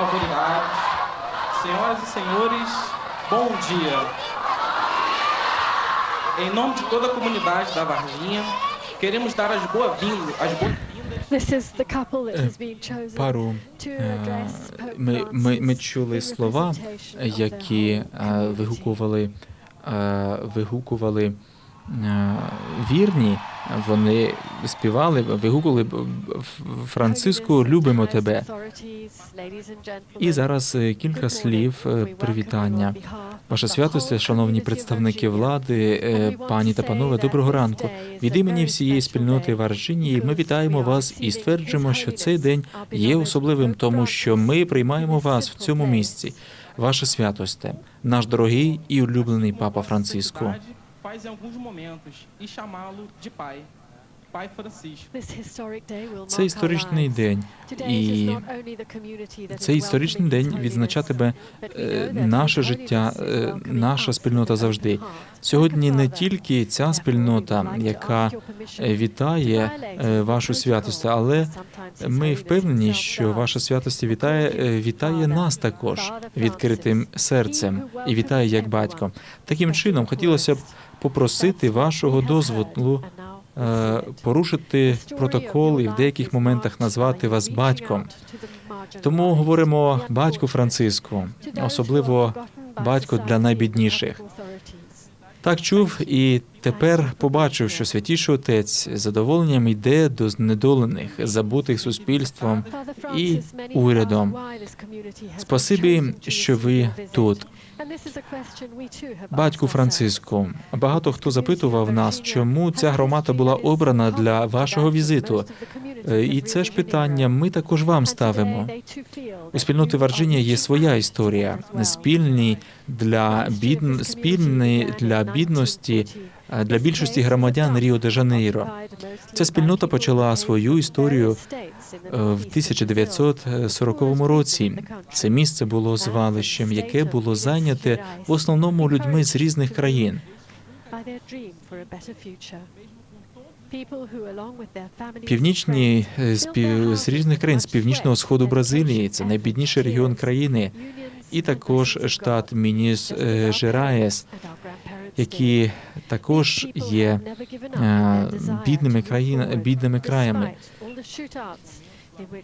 autoridades, senhoras e senhores, bom dia. Em nome de toda a comunidade da Varginha, queremos dar as boas-vindas, as boas-vindas This is the couple that has been chosen пару to е, address Pope ми, ми, ми Francis чули in слова, representation of their які whole е, community. вигукували, е, вигукували е, вірні. Вони співали, вигукували Франциску, любимо тебе. І зараз е, кілька слів е, привітання. Ваша святосте, шановні представники влади, е, пані та панове, доброго ранку. Від імені всієї спільноти Варджинії ми вітаємо вас і стверджуємо, що цей день є особливим, тому що ми приймаємо вас в цьому місці. Ваша святосте, наш дорогий і улюблений папа Франциску. Faz em alguns momentos e chamá-lo de pai, pai Це історичний день, і цей історичний день відзначатиме е, наше життя, е, наша спільнота завжди. Сьогодні не тільки ця спільнота, яка вітає е, вашу святость, але ми впевнені, що ваша святості вітає, вітає нас також відкритим серцем і вітає як батько. Таким чином, хотілося б попросити вашого дозволу е, порушити протокол і в деяких моментах назвати вас батьком. Тому говоримо батьку Франциску, особливо батько для найбідніших. Так чув і тепер побачив, що святіший отець з задоволенням йде до знедолених, забутих суспільством і урядом. Спасибі, що ви тут. Батьку Франциску, багато хто запитував нас, чому ця громада була обрана для вашого візиту. І це ж питання ми також вам ставимо. У спільноти Варджинія є своя історія, спільні для бід... спільні для бідності, для більшості громадян Ріо де Жанейро. Ця спільнота почала свою історію в 1940 році. Це місце було звалищем, яке було зайняте в основному людьми з різних країн. Північні е, з різних країн з північного сходу Бразилії. Це найбідніший регіон країни, і також штат Мініс е, Жераєс, які також є е, бідними країнами, бідними краями.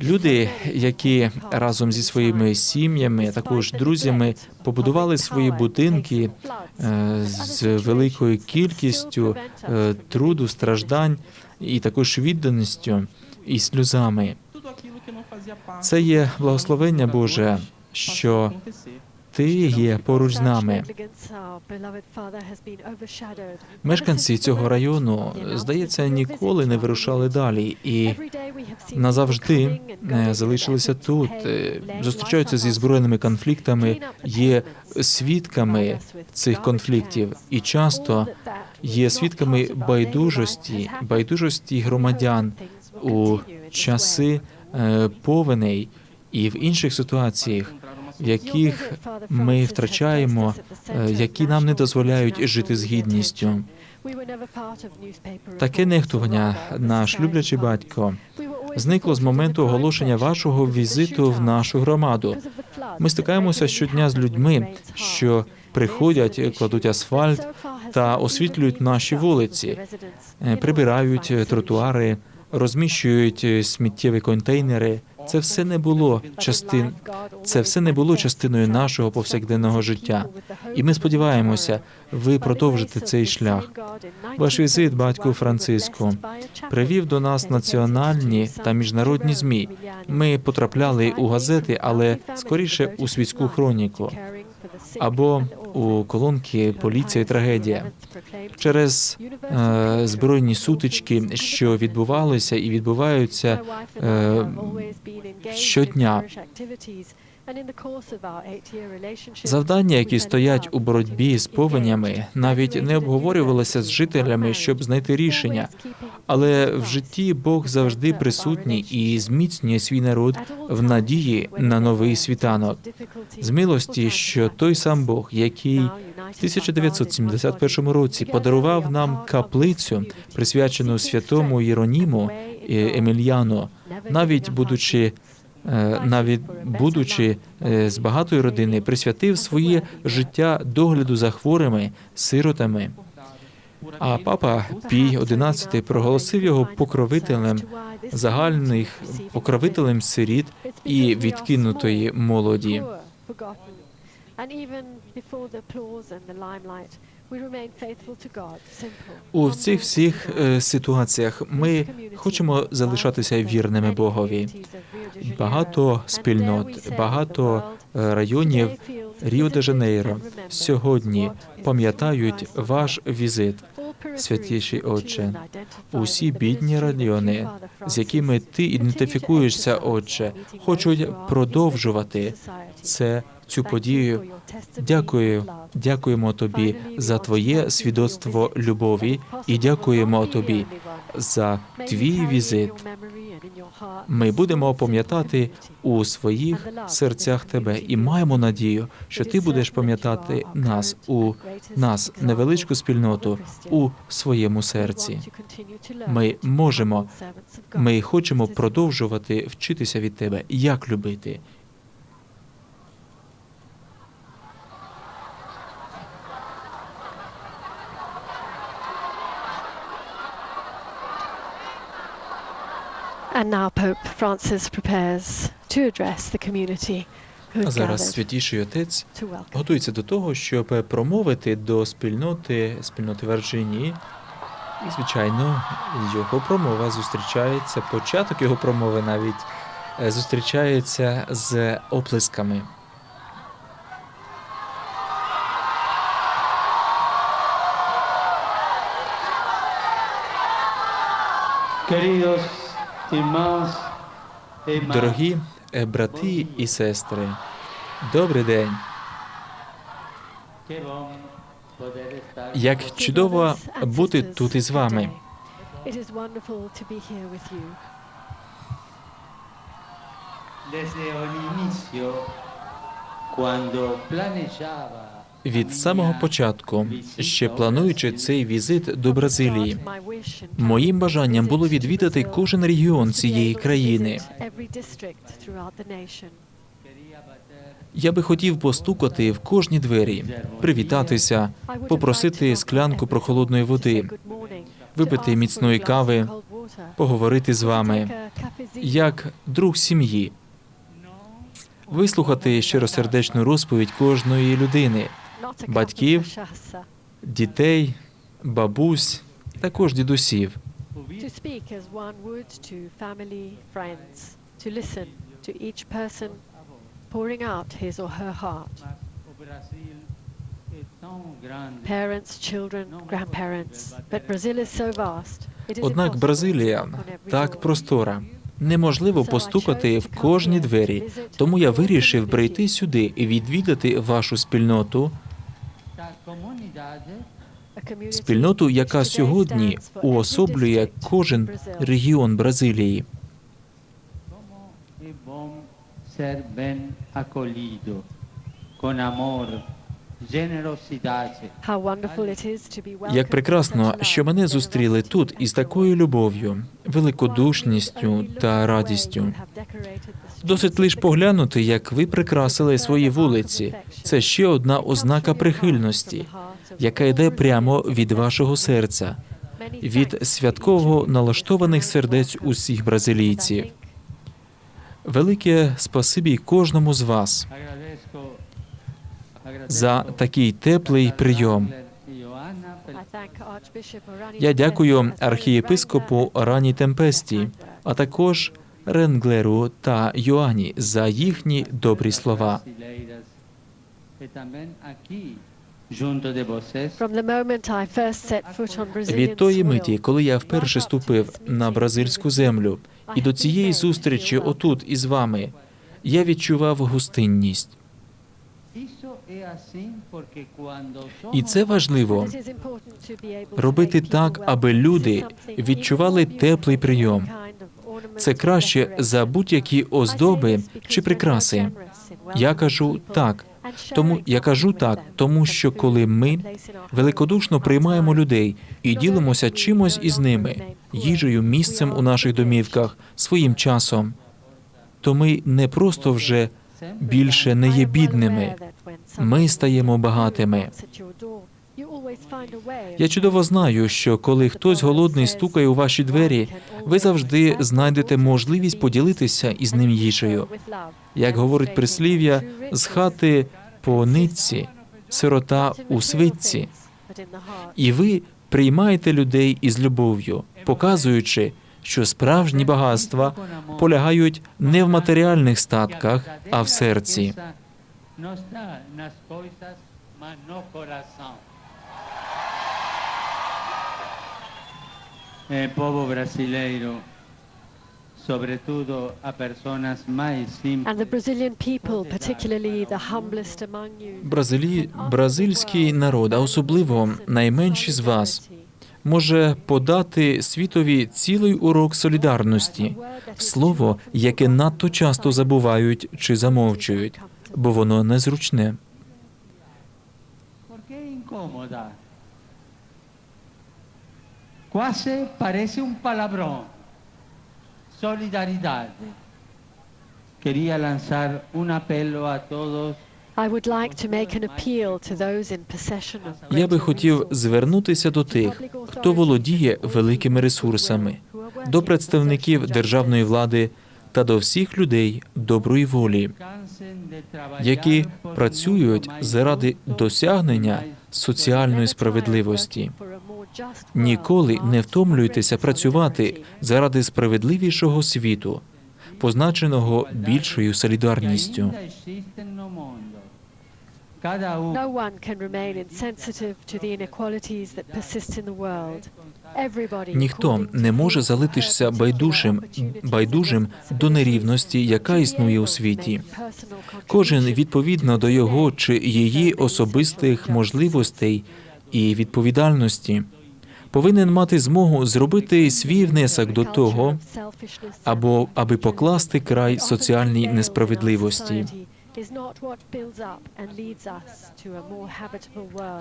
Люди, які разом зі своїми сім'ями, також друзями, побудували свої будинки е, з великою кількістю е, труду, страждань і також відданістю і сльозами. Це є благословення Боже, що ти є поруч з нами. Мешканці цього району, здається, ніколи не вирушали далі і назавжди е, залишилися тут, е, зустрічаються зі збройними конфліктами, є свідками цих конфліктів, і часто є свідками байдужості, байдужості громадян у часи е, повеней і в інших ситуаціях, яких ми втрачаємо, е, які нам не дозволяють жити з гідністю. Таке нехтування, наш люблячий батько, зникло з моменту оголошення вашого візиту в нашу громаду. Ми стикаємося щодня з людьми, що приходять, кладуть асфальт та освітлюють наші вулиці, е, прибирають тротуари, розміщують е, сміттєві контейнери. Це все не було частин, це все не було частиною нашого повсякденного життя. І ми сподіваємося, ви продовжите цей шлях. Ваш візит, батьку Франциску, привів до нас національні та міжнародні змі. Ми потрапляли у газети, але скоріше у світську хроніку або у колонки Поліція і трагедія через е, збройні сутички, що відбувалися і відбуваються е, щодня. Завдання, які стоять у боротьбі з повенями, навіть не обговорювалися з жителями, щоб знайти рішення. Але в житті Бог завжди присутній і зміцнює свій народ в надії на новий світанок. З милості, що той сам Бог, який в 1971 році подарував нам каплицю, присвячену святому Єроніму і Емільяно, навіть будучи навіть будучи е, з багатої родини, присвятив своє життя догляду за хворими, сиротами. А папа Пій XI проголосив його покровителем загальних покровителем сиріт і відкинутої молоді. У цих всіх е, ситуаціях ми хочемо залишатися вірними Богові. Багато спільнот, багато е, районів Ріо де Жанейро сьогодні пам'ятають ваш візит, святіший Отче. Усі бідні райони, з якими ти ідентифікуєшся, Отче, хочуть продовжувати це цю подію. Дякую, дякуємо тобі за твоє свідоцтво любові і дякуємо тобі за твій візит. Ми будемо пам'ятати у своїх серцях тебе і маємо надію, що ти будеш пам'ятати нас у нас, невеличку спільноту, у своєму серці. Ми можемо, ми хочемо продовжувати вчитися від тебе, як любити. And now Pope Francis prepares to address the community А зараз святіший отець готується до того, щоб промовити до спільноти спільноти Варджинії. І, звичайно, його промова зустрічається, початок його промови навіть е, зустрічається з оплесками. Hermanas, Дорогі е, брати і сестри, добрий день! Як чудово бути тут із вами. Desde el inicio, cuando planejaba Від самого початку, ще плануючи цей візит до Бразилії, моїм бажанням було відвідати кожен регіон цієї країни. Я би хотів постукати в кожні двері, привітатися, попросити склянку прохолодної води, випити міцної кави, поговорити з вами як друг сім'ї, вислухати щиросердечну розповідь кожної людини, батьків, дітей, бабусь, також дідусів. Pouring out his or her heart. Parents, children, grandparents. But Brazil is so vast. Однак Бразилія так простора. Неможливо постукати в кожні двері, тому я вирішив прийти сюди і відвідати вашу спільноту, La comunidade A community спільноту, яка сьогодні уособлює кожен регіон Бразилії. Як прекрасно, що мене зустріли тут із такою любов'ю, великодушністю та радістю. Досить streets лиш with поглянути, як ви прикрасили свої вулиці. Це ще одна ознака прихильності, яка йде прямо від вашого серця, від святково налаштованих сердець усіх бразилійців. Велике спасибі кожному з вас за такий теплий прийом. Я дякую архієпископу Рані Темпесті, а також Ренглеру та Йоані за їхні добрі слова. Від тої миті, коли я вперше ступив на бразильську землю, і до цієї зустрічі отут із вами, я відчував гостинність. І це важливо робити так, аби люди відчували теплий прийом. Це краще за будь-які оздоби чи прикраси. Я кажу так. Тому я кажу так, тому що коли ми великодушно приймаємо людей і ділимося чимось із ними, їжею, місцем у наших домівках, своїм часом, то ми не просто вже більше не є бідними. Ми стаємо багатими. Я чудово знаю, що коли хтось голодний стукає у ваші двері, ви завжди знайдете можливість поділитися із ним їжею. Як говорить прислів'я, з хати по нитці, сирота у свитці. І ви приймаєте людей із любов'ю, показуючи, що справжні багатства полягають не в матеріальних статках, а в серці. Povo brasileiro, Бразилі... Бразильський народ, а особливо найменші з вас, може подати світові цілий урок солідарності, слово, яке надто часто забувають чи замовчують, бо воно незручне. Quase parece un palabrón. Solidaridad. Quería lanzar un apelo a todos I would like to make an appeal to those in possession of Я би хотів звернутися до тих, хто володіє великими ресурсами, до представників державної влади та до всіх людей доброї волі, які працюють заради досягнення соціальної справедливості. Ніколи не втомлюйтеся працювати заради справедливішого світу, позначеного більшою солідарністю. No one can remain insensitive to the inequalities that persist in the world. Ніхто не може his залишитися байдужим, байдужим до нерівності, яка існує у світі. Кожен відповідно до його чи її особистих можливостей і відповідальності повинен мати змогу зробити свій внесок до того, або аби покласти край соціальній несправедливості.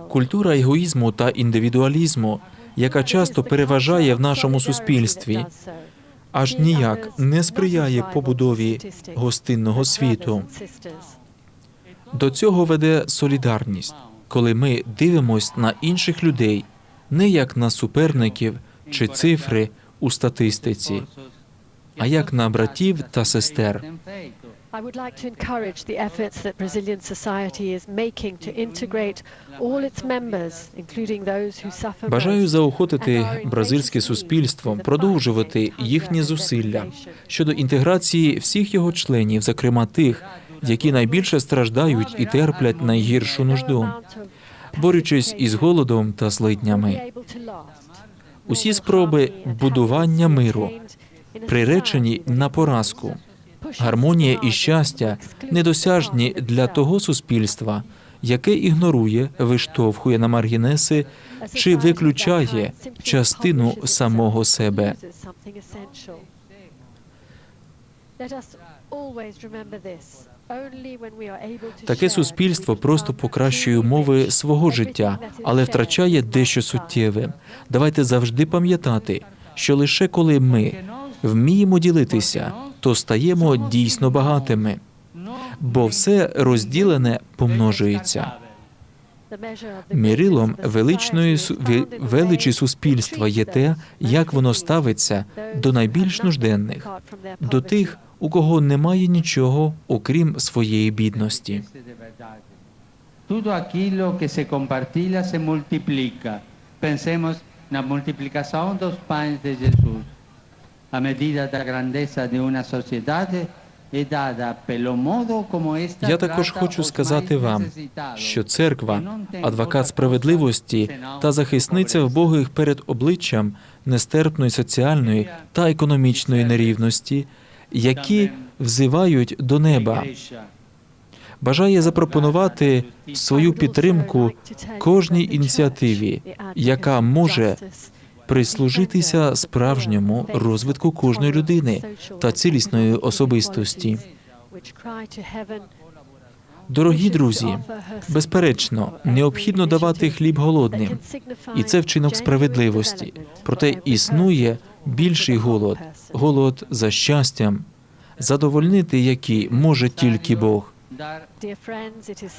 Культура егоїзму та індивідуалізму, яка часто переважає в нашому суспільстві, аж ніяк не сприяє побудові гостинного світу. До цього веде солідарність, коли ми дивимось на інших людей не як на суперників чи цифри у статистиці, а як на братів та сестер. I would like to encourage the efforts that Brazilian society is making to integrate all its members, including those who suffer Бажаю заохотити бразильське суспільство продовжувати їхні зусилля щодо інтеграції всіх його членів, зокрема тих, які найбільше страждають і терплять найгіршу нужду, борючись із голодом та злиднями. Усі спроби будування миру приречені на поразку. Гармонія і щастя недосяжні для того суспільства, яке ігнорує, виштовхує на маргінеси чи виключає частину самого себе. Таке суспільство просто покращує умови свого життя, але втрачає дещо суттєве. Давайте завжди пам'ятати, що лише коли ми вміємо ділитися, то стаємо дійсно багатими, бо все розділене помножується. Мірилом величної величі суспільства є те, як воно ставиться до найбільш нужденних, до тих, у кого немає нічого, окрім своєї бідності. Tudo aquilo que se compartilha se multiplica. Pensemos na multiplicação dos pães de Jesus. A medida da grandeza de uma sociedade é dada pelo modo como esta Я також хочу сказати вам, що церква, адвокат справедливості та захисниця вбогих перед обличчям нестерпної соціальної та економічної нерівності, які взивають до неба. Бажає запропонувати свою підтримку кожній ініціативі, яка може прислужитися справжньому розвитку кожної людини та цілісної особистості. Дорогі друзі, безперечно, необхідно давати хліб голодним, і це вчинок справедливості. Проте існує більший голод, голод за щастям, задовольнити який може тільки Бог.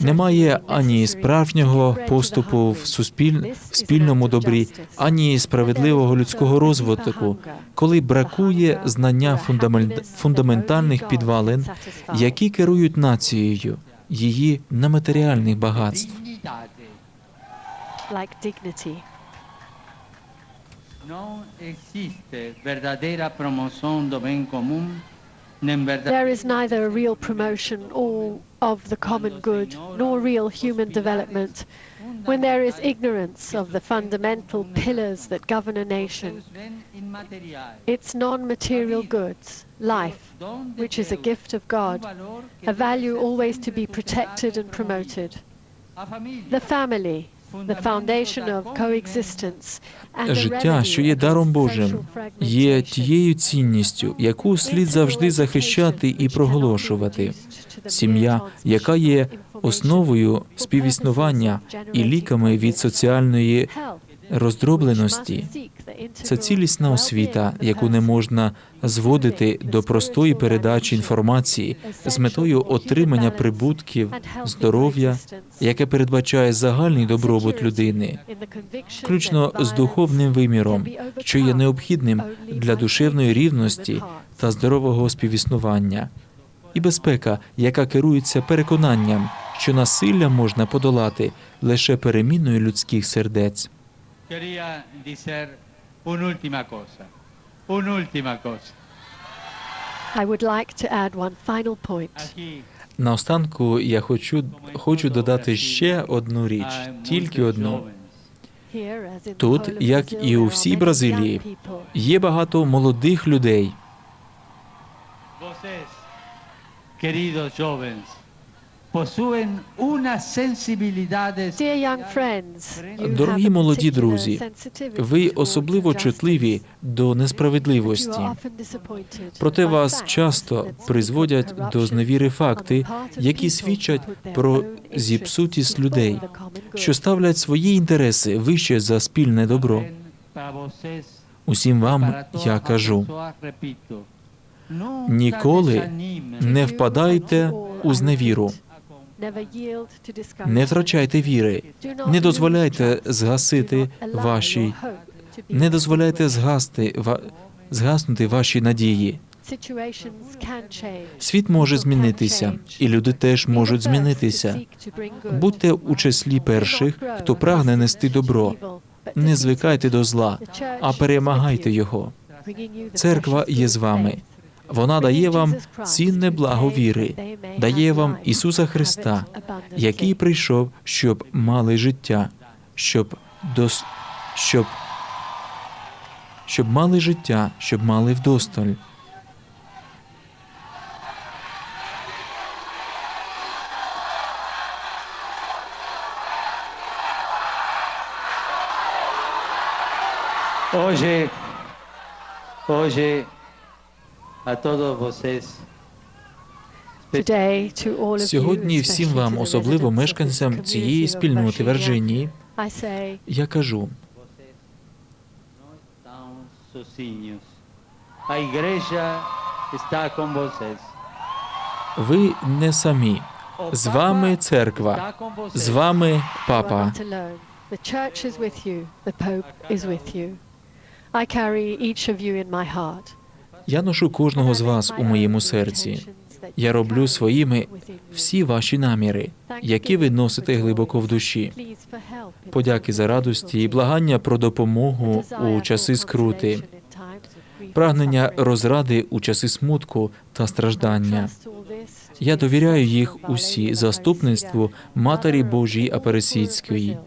Немає ані справжнього поступу в суспіль... в спільному добрі, ані справедливого людського розвитку, коли бракує знання фундамент... фундаментальних підвалин, які керують нацією, її нематеріальних багатств. There is neither a real promotion or of the common good, nor real human development. When there is ignorance of the fundamental pillars that govern a nation. Its non-material goods, life, which is a gift of God, a value always to be protected and promoted. The family, the foundation of coexistence, and the Життя, що є даром Божим, є тією цінністю, яку слід завжди захищати і проголошувати. Сім'я, яка є основою співіснування і ліками від соціальної роздробленості. Це цілісна освіта, яку не можна зводити до простої передачі інформації з метою отримання прибутків, здоров'я, яке передбачає загальний добробут людини, включно з духовним виміром, що є необхідним для душевної рівності та здорового співіснування, і безпека, яка керується переконанням, що насилля можна подолати лише переміною людських сердець. Un'ultima cosa, un'ultima cosa. I would like to add one final point. Наостанку я хочу, хочу додати ще одну річ, тільки одну. Тут, як і у всій Бразилії. Є багато молодих людей. You Дорогі молоді друзі, Ви особливо чутливі до несправедливості. Проте вас часто призводять до зневіри факти, які свідчать про зіпсутість людей, що ставлять свої інтереси вище за спільне добро. Усім вам я кажу: Ніколи не впадайте у зневіру, не втрачайте віри, не дозволяйте згасити ваші, не дозволяйте згасти, ва- згаснути ваші надії. Світ може змінитися, і люди теж можуть змінитися. Будьте у числі перших, хто прагне нести добро. Не звикайте до зла, а перемагайте його. Церква є з вами. Вона дає вам цінне благо віри, дає вам Ісуса Христа, який прийшов, щоб мали життя, щоб дос... щоб... щоб мали життя, щоб мали вдосталь. Hoje, hoje, a todos vocês, Today, to all of you, Сьогодні всім вам, особливо мешканцям цієї спільноти Вірджинії, я кажу: ви не самі. З вами церква, з вами папа. The church is with you. The Pope is with you. I carry each of you in my heart. Я ношу кожного з вас у моєму серці. Я роблю своїми всі ваші наміри, які ви носите глибоко в душі. Подяки за радості і благання про допомогу у часи скрути, прагнення розради у часи смутку та страждання. Я довіряю їх усі заступництву Матері Божій Апересійської,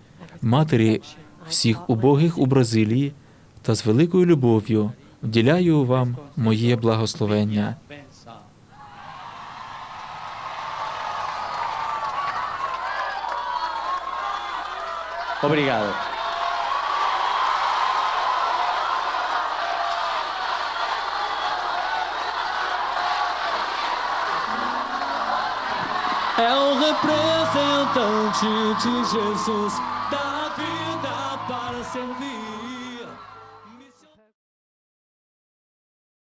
матері всіх убогих у Бразилії та з великою любов'ю вділяю вам моє благословення. Obrigado. É o representante de Jesus da vida para servir.